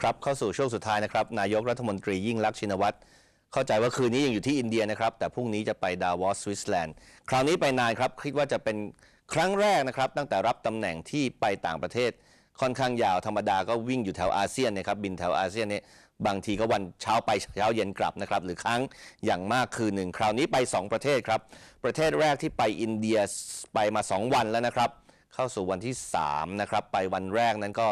ครับเข้าสู่ช่วงสุดท้ายนะครับ นายกรัฐมนตรียิ่งลักษณ์ชินวัตรเข้าใจว่าคืนนี้ยังอยู่ที่อินเดียนะครับ แต่พรุ่งนี้จะไปดาวอสสวิตเซอร์แลนด์ คราวนี้ไปนานครับ คิดว่าจะเป็นครั้งแรกนะครับ ตั้งแต่รับตำแหน่งที่ไปต่างประเทศ ค่อนข้างยาวธรรมดาก็วิ่งอยู่แถวอาเซียนนะครับบินแถวอาเซียนเนี่ยบางทีก็วันเช้าไปเช้าเย็นกลับนะครับหรือครั้งอย่างมากคืนหนึ่งคราวนี้ไป 2 ประเทศครับ ประเทศแรกที่ไปอินเดียไปมา 2 วันแล้วนะครับ เข้าสู่วันที่3นะครับไปวันแรกนั้นก็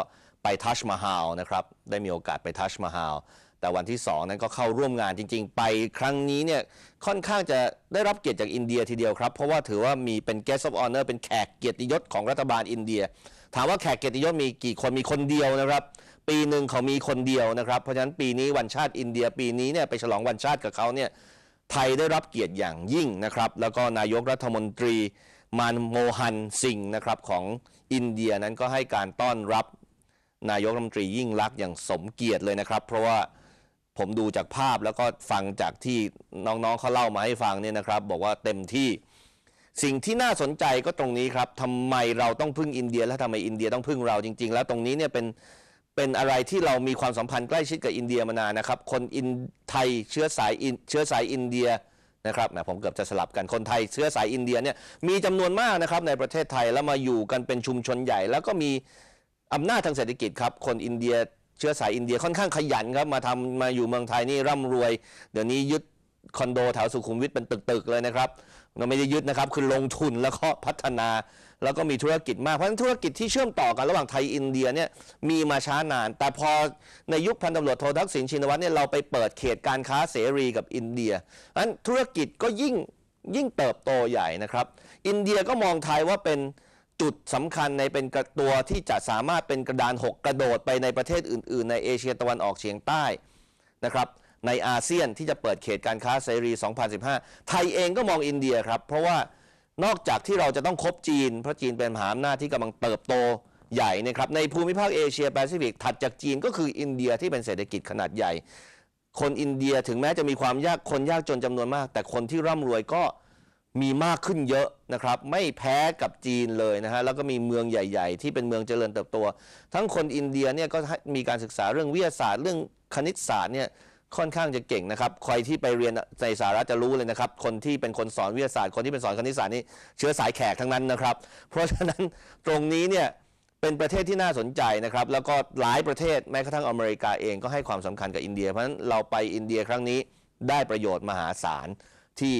ไปทัชมาฮาลนะครับ ได้มีโอกาสไปทัชมาฮาลแต่วันที่ 2 นั้นก็เข้าร่วมงานจริง ๆ ไปครั้งนี้เนี่ยค่อนข้างจะได้รับเกียรติจากอินเดียทีเดียวครับ เพราะว่าถือว่ามีเป็น guest of honor เป็นแขกเกียรติยศของรัฐบาลอินเดีย ถามว่าแขกเกียรติยศมีกี่คนมีคนเดียวนะครับ ปีหนึ่งเขามีคนเดียวนะครับ เพราะฉะนั้นปีนี้วันชาติอินเดีย ปีนี้เนี่ยไปฉลองวันชาติกับเขาเนี่ยไทยได้รับเกียรติอย่างยิ่งนะครับ แล้วก็นายกรัฐมนตรีมานโมฮันสิงห์นะครับของอินเดียนั้นก็ให้การต้อนรับ นายกรัฐมนตรียิ่งลักษณ์อย่างสมเกียรติเลยนะครับ เพราะว่าผมดูจากภาพแล้วก็ฟังจากที่น้องๆเขาเล่ามาให้ฟังเนี่ยนะครับ บอกว่าเต็มที่ สิ่งที่น่าสนใจก็ตรงนี้ครับทำไมเราต้องพึ่งอินเดีย และทำไมอินเดียต้องพึ่งเราจริง ๆ แล้วตรงนี้เนี่ยเป็นเป็นอะไรที่เรามีความสัมพันธ์ใกล้ชิดกับอินเดียมานานนะครับ คนอินไทยเชื้อสายอินเชื้อสายอินเดียนะครับนะผมเกือบจะสลับกันคนไทยเชื้อสายอินเดียเนี่ยมีจำนวนมากนะครับในประเทศไทยแล้วมาอยู่กันเป็นชุมชนใหญ่ แล้วก็มี อำนาจทางเศรษฐกิจครับ คนอินเดียเชื้อสายอินเดียค่อนข้างขยันครับมาทำมาอยู่เมืองไทยนี่ร่ำรวย เดี๋ยวนี้ยึดคอนโดแถวสุขุมวิทเป็นตึกๆเลยนะครับเราไม่ได้ยึดนะครับคือลงทุนแล้วก็พัฒนา แล้วก็มีธุรกิจมาก เพราะฉะนั้นธุรกิจที่เชื่อมต่อกันระหว่างไทยอินเดียเนี่ยมีมาช้านาน แต่พอในยุคพันตำรวจโททักษิณชินวัตรเนี่ยเราไปเปิดเขตการค้าเสรีกับอินเดียนั้นธุรกิจก็ยิ่งยิ่งเติบโตใหญ่นะครับ อินเดียก็มองไทยว่าเป็น จุดสำคัญในเป็นกระตัวที่จะสามารถเป็นกระดานหกกระโดดไปในประเทศอื่น ๆ ในเอเชียตะวันออกเฉียงใต้นะครับในอาเซียนที่จะเปิดเขตการค้าเสรี 2015 ไทยเองก็มองอินเดียครับ เพราะว่านอกจากที่เราจะต้องคบจีน เพราะจีนเป็นมหาอำนาจที่กำลังเติบโตใหญ่นะครับในภูมิภาคเอเชียแปซิฟิกถัดจากจีนก็คืออินเดียที่เป็นเศรษฐกิจขนาดใหญ่ คนอินเดียถึงแม้จะมีความยากคนยากจนจำนวนมาก แต่คนที่ร่ำรวยก็ มีมากขึ้นเยอะนะครับไม่แพ้กับจีนเลยนะฮะแล้วก็มีเมืองใหญ่ ๆ ที่เป็นเมืองเจริญเติบโตทั้งคนอินเดียเนี่ยก็มีการศึกษาเรื่องวิทยาศาสตร์ เรื่องคณิตศาสตร์เนี่ยค่อนข้างจะเก่งนะครับใครที่ไปเรียนในสหรัฐจะรู้เลยนะครับ คนที่เป็นคนสอนวิทยาศาสตร์ คนที่เป็นสอนคณิตศาสตร์นี่เชื้อสายแขกทั้งนั้นนะครับ เพราะฉะนั้นตรงนี้เนี่ยเป็นประเทศที่น่าสนใจนะครับ แล้วก็หลายประเทศแม้กระทั่งอเมริกาเองก็ให้ความสำคัญกับอินเดีย เพราะฉะนั้นเราไปอินเดียครั้งนี้ได้ประโยชน์มหาศาลที่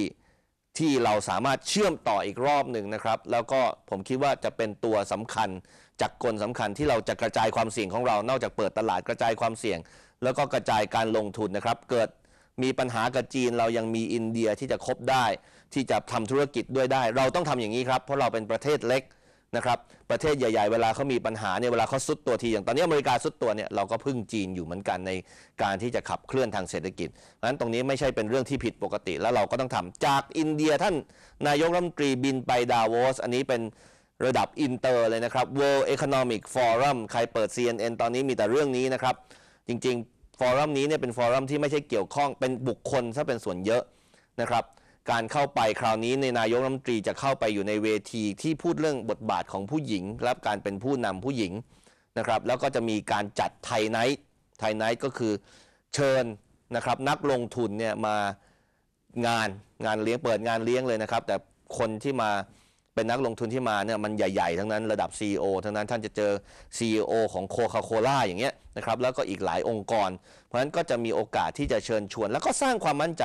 ที่เราสามารถเชื่อมต่ออีกรอบหนึ่งนะครับ แล้วก็ผมคิดว่าจะเป็นตัวสำคัญจากกลสำคัญที่เราจะกระจายความเสี่ยงของเรา นอกจากเปิดตลาดกระจายความเสี่ยง แล้วก็กระจายการลงทุนนะครับ เกิดมีปัญหากับจีนเรายังมีอินเดียที่จะคบได้ ที่จะทำธุรกิจด้วยได้ เราต้องทำอย่างนี้ครับ เพราะเราเป็นประเทศเล็ก นะครับประเทศใหญ่ๆ เวลาเขามีปัญหาเนี่ยเวลาเขาซุดตัวทีอย่างตอนนี้อเมริกาซุดตัวเนี่ยเราก็พึ่งจีนอยู่เหมือนกันในการที่จะขับเคลื่อนทางเศรษฐกิจเพราะฉะนั้นตรงนี้ไม่ใช่เป็นเรื่องที่ผิดปกติ แล้วเราก็ต้องทำจากอินเดียท่านนายกรัฐมนตรีบินไปดาวอสอันนี้เป็นระดับอินเตอร์เลยนะครับ World Economic Forum ใครเปิด CNN ตอนนี้มีแต่เรื่องนี้นะครับ จริงๆ ฟอรัมนี้เนี่ยเป็นฟอรัมที่ไม่ใช่เกี่ยวข้องเป็นบุคคลถ้าเป็นส่วนเยอะนะครับ การเข้าไปคราวนี้ในนายกรัฐมนตรีจะเข้าไปอยู่ในเวทีที่พูดเรื่องบทบาทของผู้หญิงและการเป็นผู้นำผู้หญิงนะครับ แล้วก็จะมีการจัดไทยไนท์ไทยไนท์ก็คือเชิญนะครับนักลงทุนเนี่ยมางานงานเลี้ยงเปิดงานเลี้ยงเลยนะครับ แต่คนที่มา เป็นนักลงทุนที่มาเนี่ยมันใหญ่ๆ ทั้งนั้นระดับ CEO ทั้งนั้นท่านจะเจอ CEO ของโคคาโคล่าอย่างเงี้ยนะครับแล้วก็อีกหลายองค์กร เพราะฉะนั้นก็จะมีโอกาสที่จะเชิญชวน แล้วก็สร้างความมั่นใจ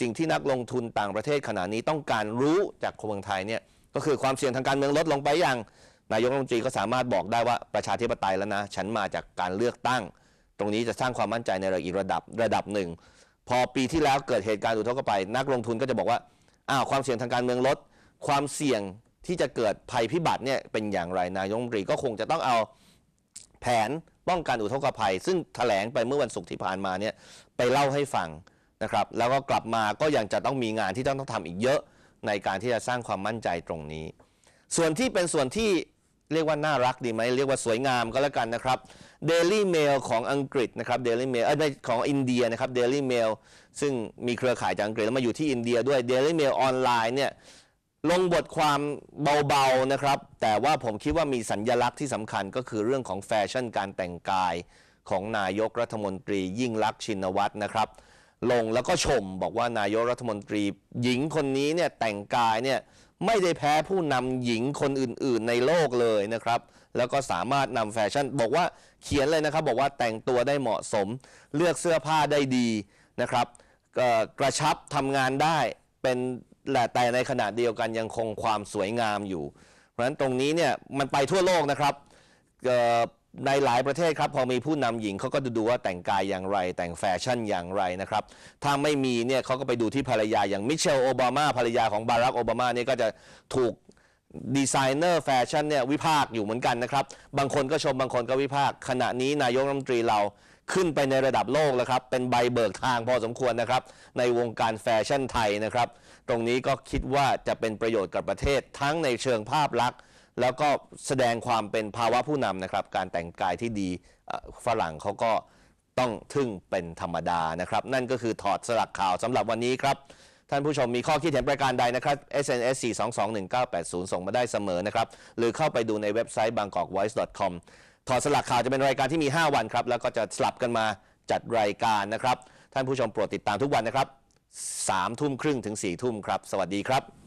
สิ่งที่นักลงทุนต่างประเทศขณะนี้ต้องการรู้จากคนเมืองไทยเนี่ยก็คือความเสี่ยงทางการเมืองลดลงไปอย่าง นายกรัฐมนตรีก็สามารถบอกได้ว่าประชาธิปไตยแล้วนะ ฉันมาจากการเลือกตั้ง ตรงนี้จะสร้างความมั่นใจในระดับอีกระดับระดับหนึ่ง พอปีที่แล้วเกิดเหตุการณ์อุทกภัยนักลงทุนก็จะบอกว่าอ้าวความเสี่ยงทางการเมืองลด ความเสี่ยง ที่จะเกิดภัยพิบัติเนี่ยเป็นอย่างไรนายกรัฐมนตรีก็คงจะต้องเอาแผนป้องกันอุทกภัย ซึ่งแถลงไปเมื่อวันศุกร์ที่ผ่านมาเนี่ยไปเล่าให้ฟังนะครับแล้วก็กลับมาก็ยังจะต้องมีงานที่ต้องต้องทำอีกเยอะในการที่จะสร้างความมั่นใจตรงนี้ ส่วนที่เป็นส่วนที่เรียกว่าน่ารักดีไหมเรียกว่าสวยงามก็แล้วกันนะครับ Daily Mail ของอังกฤษนะครับ Daily Mail เอ้ยของอินเดียนะครับ Daily Mail ซึ่งมีเครือข่ายจากอังกฤษแล้วมาอยู่ที่อินเดียด้วย Daily Mail ออนไลน์เนี่ย ลงบทความเบาๆนะครับ แต่ว่าผมคิดว่ามีสัญญลักษณ์ที่สำคัญก็คือเรื่องของแฟชั่นการแต่งกายของนายกรัฐมนตรียิ่งลักษณ์ชินวัตรนะครับ ลงแล้วก็ชมบอกว่านายกรัฐมนตรี หญิงคนนี้เนี่ยแต่งกายเนี่ยไม่ได้แพ้ผู้นำหญิงคนอื่นๆในโลกเลยนะครับ แล้วก็สามารถนำแฟชั่น บอกว่าเขียนเลยนะครับ บอกว่าแต่งตัวได้เหมาะสม เลือกเสื้อผ้าได้ดีนะครับกระชับทำงานได้เป็น และแต่ในขณะเดียวกันยังคงความสวยงามอยู่ เพราะฉะนั้นตรงนี้เนี่ยมันไปทั่วโลกนะครับในหลายประเทศครับพอมีผู้นำหญิงเขาก็จะดูว่าแต่งกายอย่างไร แต่งแฟชั่นอย่างไรนะครับ ถ้าไม่มีเนี่ยเขาก็ไปดูที่ภรรยาอย่างมิเชลโอบามาภรรยาของบารักโอบามาเนี่ยก็จะถูกดีไซเนอร์แฟชั่นเนี่ยวิพากษ์อยู่เหมือนกันนะครับ บางคนก็ชมบางคนก็วิพากษ์ขณะนี้นายกรัฐมนตรีเรา ขึ้นไปในระดับโลกแล้วครับ เป็นใบเบิกทางพอสมควรนะครับ ในวงการแฟชั่นไทยนะครับ ตรงนี้ก็คิดว่าจะเป็นประโยชน์กับประเทศทั้งในเชิงภาพลักษณ์ แล้วก็แสดงความเป็นภาวะผู้นำนะครับ การแต่งกายที่ดีฝรั่งเขาก็ต้องทึ่งเป็นธรรมดานะครับ นั่นก็คือถอดสลักข่าวสำหรับวันนี้ครับท่านผู้ชมมีข้อคิดเห็นประการใดนะครับ SMS 4 2 2 1 9 8 0 ส่งมาได้เสมอนะครับ หรือเข้าไปดูในเว็บไซต์ bangkokvoice.com ถอดสลักข่าวจะเป็นรายการที่มี 5 วันครับ แล้วก็จะสลับกันมาจัดรายการนะครับ ท่านผู้ชมโปรดติดตามทุกวันนะครับ3ทุ่มครึ่งถึง4ทุ่มครับ สวัสดีครับ